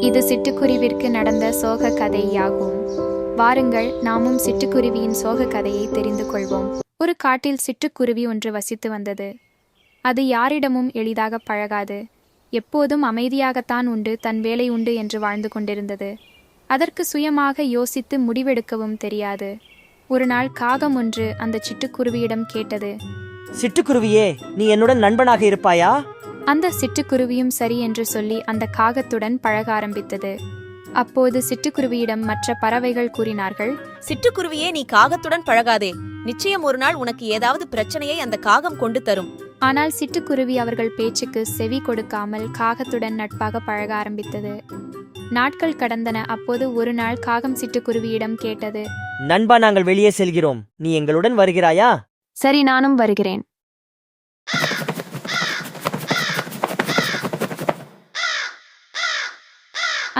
இது சிட்டுக்குருவிற்கு நடந்த சோக கதையாகும் வாருங்கள் நாமும் சிட்டுக்குருவியின் சோக கதையை தெரிந்து கொள்வோம். ஒரு காட்டில் சிட்டுக்குருவி ஒன்று வசித்து வந்தது. அது யாரிடமும் எளிதாக பழகாது. எப்போதும் அமைதியாகத்தான் உண்டு தன் வேலை உண்டு என்று வாழ்ந்து கொண்டிருந்தது. அதற்கு சுயமாக யோசித்து முடிவெடுக்கவும் தெரியாது. ஒரு நாள் காகம் ஒன்று அந்த சிட்டுக்குருவியிடம் கேட்டது. சிட்டுக்குருவியே நீ என்னுடன் நண்பனாக இருப்பாயா? அந்த சிட்டுக்குருவியும் சரி என்று சொல்லி அந்த காகத்துடன் பழக ஆரம்பித்தது. அப்போது சிட்டுக்குருவியிடம் மற்ற பறவைகள் கூறினார்கள் சிட்டுக்குருவியே நீ காகத்துடன் பழகாதே. நிச்சயம் ஒரு நாள் உனக்கு ஏதாவது பிரச்சனையை அந்த காகம் கொண்டு தரும். ஆனால் சிட்டுக்குருவி அவர்கள் பேச்சுக்கு செவி கொடுக்காமல் காகத்துடன் நட்பாக பழக ஆரம்பித்தது. நாட்கள் கடந்தன அப்போது ஒரு நாள் காகம் சிட்டுக்குருவியிடம் கேட்டது நண்பா நாங்கள் வெளியே செல்கிறோம். நீ எங்களுடன் வருகிறாயா? சரி நானும் வருகிறேன்.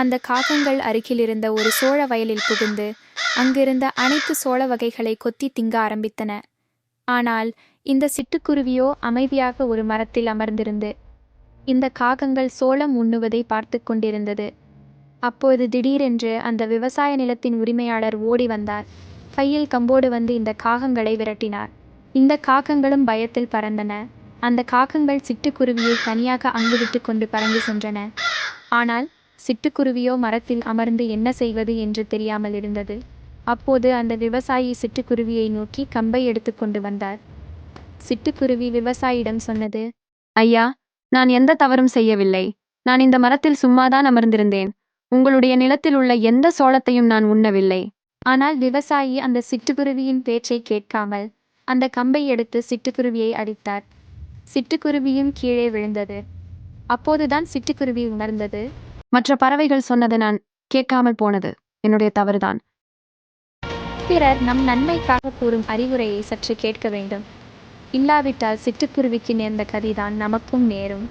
அந்த காகங்கள் அருகிலிருந்த ஒரு சோழ வயலில் புகுந்து அங்கிருந்த அனைத்து சோள வகைகளை கொத்தி திங்க ஆரம்பித்தன. ஆனால் இந்த சிட்டுக்குருவியோ அமைதியாக ஒரு மரத்தில் அமர்ந்திருந்து இந்த காகங்கள் சோளம் உண்ணுவதை பார்த்து கொண்டிருந்தது. அப்போது திடீரென்று அந்த விவசாய நிலத்தின் உரிமையாளர் ஓடி வந்தார். கையில் கம்போடு வந்து இந்த காகங்களை விரட்டினார். இந்த காகங்களும் பயத்தில் பறந்தன. அந்த காகங்கள் சிட்டுக்குருவியை தனியாக அங்கு விட்டு கொண்டு பறந்து சென்றன. ஆனால் சிட்டுக்குருவியோ மரத்தில் அமர்ந்து என்ன செய்வது என்று தெரியாமல் இருந்தது. அப்போது அந்த விவசாயி சிட்டுக்குருவியை நோக்கி கம்பை எடுத்துக்கொண்டு வந்தார். சிட்டுக்குருவி விவசாயியிடம் சொன்னது ஐயா நான் எந்த தவறும் செய்யவில்லை. நான் இந்த மரத்தில் சும்மாதான் அமர்ந்திருந்தேன். உங்களுடைய நிலத்தில் உள்ள எந்த சோளத்தையும் நான் உண்ணவில்லை. ஆனால் விவசாயி அந்த சிட்டுக்குருவியின் பேச்சை கேட்காமல் அந்த கம்பை எடுத்து சிட்டுக்குருவியை அடித்தார். சிட்டுக்குருவியும் கீழே விழுந்தது. அப்போதுதான் சிட்டுக்குருவி உணர்ந்தது. மற்ற பறவைகள் சொன்னது நான் கேட்காமல் போனது. என்னுடைய தவறுதான். பிறர் நம் நன்மைக்காக கூறும் அறிவுரையை சற்று கேட்க வேண்டும். இல்லாவிட்டால் சிட்டுக்குருவிக்கு நேர்ந்த கதிதான் நமக்கும் நேரும்.